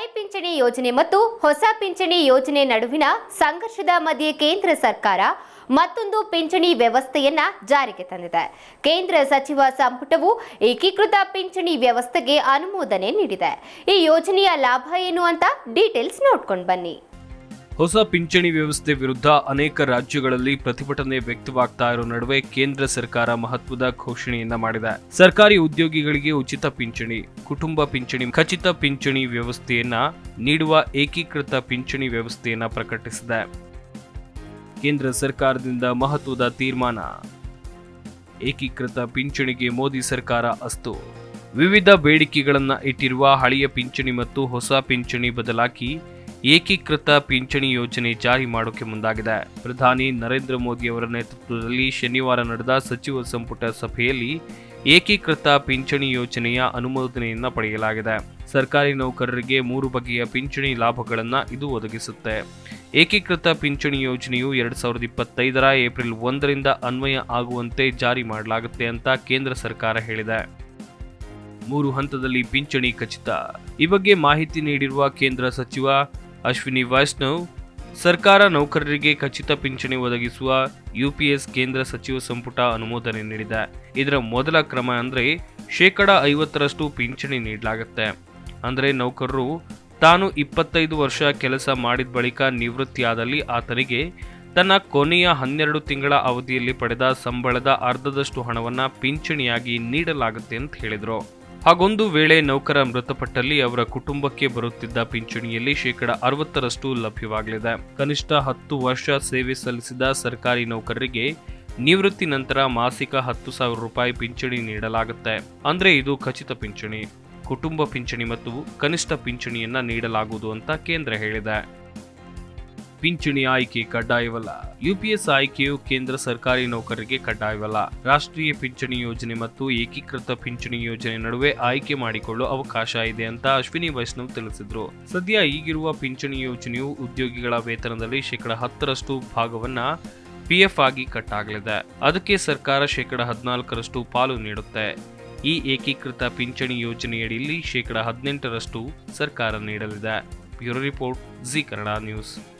ಹಳೆ ಪಿಂಚಣಿ ಯೋಜನೆ ಮತ್ತು ಹೊಸ ಪಿಂಚಣಿ ಯೋಜನೆ ನಡುವಿನ ಸಂಘರ್ಷದ ಮಧ್ಯೆ ಕೇಂದ್ರ ಸರ್ಕಾರ ಮತ್ತೊಂದು ಪಿಂಚಣಿ ವ್ಯವಸ್ಥೆಯನ್ನ ಜಾರಿಗೆ ತಂದಿದೆ. ಕೇಂದ್ರ ಸಚಿವ ಸಂಪುಟವು ಏಕೀಕೃತ ಪಿಂಚಣಿ ವ್ಯವಸ್ಥೆಗೆ ಅನುಮೋದನೆ ನೀಡಿದೆ. ಈ ಯೋಜನೆಯ ಲಾಭ ಏನು ಅಂತ ಡೀಟೇಲ್ಸ್ ನೋಡ್ಕೊಂಡು ಬನ್ನಿ. ಹೊಸ ಪಿಂಚಣಿ ವ್ಯವಸ್ಥೆ ವಿರುದ್ಧ ಅನೇಕ ರಾಜ್ಯಗಳಲ್ಲಿ ಪ್ರತಿಭಟನೆ ವ್ಯಕ್ತವಾಗ್ತಾ ಇರೋ ನಡುವೆ ಕೇಂದ್ರ ಸರ್ಕಾರ ಮಹತ್ವದ ಘೋಷಣೆಯನ್ನ ಮಾಡಿದೆ. ಸರ್ಕಾರಿ ಉದ್ಯೋಗಿಗಳಿಗೆ ಉಚಿತ ಪಿಂಚಣಿ, ಕುಟುಂಬ ಪಿಂಚಣಿ, ಖಚಿತ ಪಿಂಚಣಿ ವ್ಯವಸ್ಥೆಯನ್ನ ನೀಡುವ ಏಕೀಕೃತ ಪಿಂಚಣಿ ವ್ಯವಸ್ಥೆಯನ್ನ ಪ್ರಕಟಿಸಿದೆ. ಕೇಂದ್ರ ಸರ್ಕಾರದಿಂದ ಮಹತ್ವದ ತೀರ್ಮಾನ, ಏಕೀಕೃತ ಪಿಂಚಣಿಗೆ ಮೋದಿ ಸರ್ಕಾರ ಅಸ್ತು. ವಿವಿಧ ಬೇಡಿಕೆಗಳನ್ನ ಇಟ್ಟಿರುವ ಹಳೆಯ ಪಿಂಚಣಿ ಮತ್ತು ಹೊಸ ಪಿಂಚಣಿ ಬದಲಾಗಿ ಏಕೀಕೃತ ಪಿಂಚಣಿ ಯೋಜನೆ ಜಾರಿ ಮಾಡೋಕೆ ಮುಂದಾಗಿದೆ. ಪ್ರಧಾನಿ ನರೇಂದ್ರ ಮೋದಿ ಅವರ ನೇತೃತ್ವದಲ್ಲಿ ಶನಿವಾರ ನಡೆದ ಸಚಿವ ಸಂಪುಟ ಸಭೆಯಲ್ಲಿ ಏಕೀಕೃತ ಪಿಂಚಣಿ ಯೋಜನೆಯ ಅನುಮೋದನೆಯನ್ನು ಪಡೆಯಲಾಗಿದೆ. ಸರ್ಕಾರಿ ನೌಕರರಿಗೆ ಮೂರು ಬಗೆಯ ಪಿಂಚಣಿ ಲಾಭಗಳನ್ನು ಇದು ಒದಗಿಸುತ್ತೆ. ಏಕೀಕೃತ ಪಿಂಚಣಿ ಯೋಜನೆಯು ಎರಡ್ ಸಾವಿರದ ಇಪ್ಪತ್ತೈದರ ಏಪ್ರಿಲ್ ಒಂದರಿಂದ ಅನ್ವಯ ಆಗುವಂತೆ ಜಾರಿ ಮಾಡಲಾಗುತ್ತೆ ಅಂತ ಕೇಂದ್ರ ಸರ್ಕಾರ ಹೇಳಿದೆ. ಮೂರು ಹಂತದಲ್ಲಿ ಪಿಂಚಣಿ ಖಚಿತ. ಈ ಬಗ್ಗೆ ಮಾಹಿತಿ ನೀಡಿರುವ ಕೇಂದ್ರ ಸಚಿವ ಅಶ್ವಿನಿ ವೈಷ್ಣವ್ ಸರ್ಕಾರ ನೌಕರರಿಗೆ ಖಚಿತ ಪಿಂಚಣಿ ಒದಗಿಸುವ ಯುಪಿಎಸ್ ಕೇಂದ್ರ ಸಚಿವ ಸಂಪುಟ ಅನುಮೋದನೆ ನೀಡಿದೆ. ಇದರ ಮೊದಲ ಕ್ರಮ ಅಂದರೆ ಶೇಕಡ ಐವತ್ತರಷ್ಟು ಪಿಂಚಣಿ ನೀಡಲಾಗುತ್ತೆ. ಅಂದರೆ ನೌಕರರು ತಾನು ಇಪ್ಪತ್ತೈದು ವರ್ಷ ಕೆಲಸ ಮಾಡಿದ ಬಳಿಕ ನಿವೃತ್ತಿಯಾದಲ್ಲಿ ಆತನಿಗೆ ತನ್ನ ಕೊನೆಯ ಹನ್ನೆರಡು ತಿಂಗಳ ಅವಧಿಯಲ್ಲಿ ಪಡೆದ ಸಂಬಳದ ಅರ್ಧದಷ್ಟು ಹಣವನ್ನು ಪಿಂಚಣಿಯಾಗಿ ನೀಡಲಾಗುತ್ತೆ ಅಂತ ಹೇಳಿದ್ರು. ಹಾಗೊಂದು ವೇಳೆ ನೌಕರ ಮೃತಪಟ್ಟಲ್ಲಿ ಅವರ ಕುಟುಂಬಕ್ಕೆ ಬರುತ್ತಿದ್ದ ಪಿಂಚಣಿಯಲ್ಲಿ ಶೇಕಡ ಅರವತ್ತರಷ್ಟು ಲಭ್ಯವಾಗಲಿದೆ. ಕನಿಷ್ಠ ಹತ್ತು ವರ್ಷ ಸೇವೆ ಸಲ್ಲಿಸಿದ ಸರ್ಕಾರಿ ನೌಕರರಿಗೆ ನಿವೃತ್ತಿ ನಂತರ ಮಾಸಿಕ ಹತ್ತು ಸಾವಿರ ರೂಪಾಯಿ ಪಿಂಚಣಿ ನೀಡಲಾಗುತ್ತೆ. ಅಂದ್ರೆ ಇದು ಖಚಿತ ಪಿಂಚಣಿ. ಕುಟುಂಬ ಪಿಂಚಣಿ ಮತ್ತು ಕನಿಷ್ಠ ಪಿಂಚಣಿಯನ್ನ ನೀಡಲಾಗುವುದು ಅಂತ ಕೇಂದ್ರ ಹೇಳಿದೆ. ಪಿಂಚಣಿ ಆಯ್ಕೆ ಕಡ್ಡಾಯವಲ್ಲ ಯುಪಿಎಸ್ ಆಯ್ಕೆಯು ಕೇಂದ್ರ ಸರ್ಕಾರಿ ನೌಕರರಿಗೆ ಕಡ್ಡಾಯವಲ್ಲ. ರಾಷ್ಟ್ರೀಯ ಪಿಂಚಣಿ ಯೋಜನೆ ಮತ್ತು ಏಕೀಕೃತ ಪಿಂಚಣಿ ಯೋಜನೆ ನಡುವೆ ಆಯ್ಕೆ ಮಾಡಿಕೊಳ್ಳುವ ಅವಕಾಶ ಇದೆ ಅಂತ ಅಶ್ವಿನಿ ವೈಷ್ಣವ್ ತಿಳಿಸಿದ್ರು. ಸದ್ಯ ಈಗಿರುವ ಪಿಂಚಣಿ ಯೋಜನೆಯು ಉದ್ಯೋಗಿಗಳ ವೇತನದಲ್ಲಿ ಶೇಕಡ ಹತ್ತರಷ್ಟು ಭಾಗವನ್ನ ಪಿಎಫ್ ಆಗಿ ಕಟ್ ಆಗಲಿದೆ ಅದಕ್ಕೆ ಸರ್ಕಾರ ಶೇಕಡ ಹದಿನಾಲ್ಕರಷ್ಟು ಪಾಲು ನೀಡುತ್ತೆ. ಈ ಏಕೀಕೃತ ಪಿಂಚಣಿ ಯೋಜನೆಯಡಿಯಲ್ಲಿ ಶೇಕಡ ಹದಿನೆಂಟರಷ್ಟು ಸರ್ಕಾರ ನೀಡಲಿದೆ. Bureau report Zee Kannada news.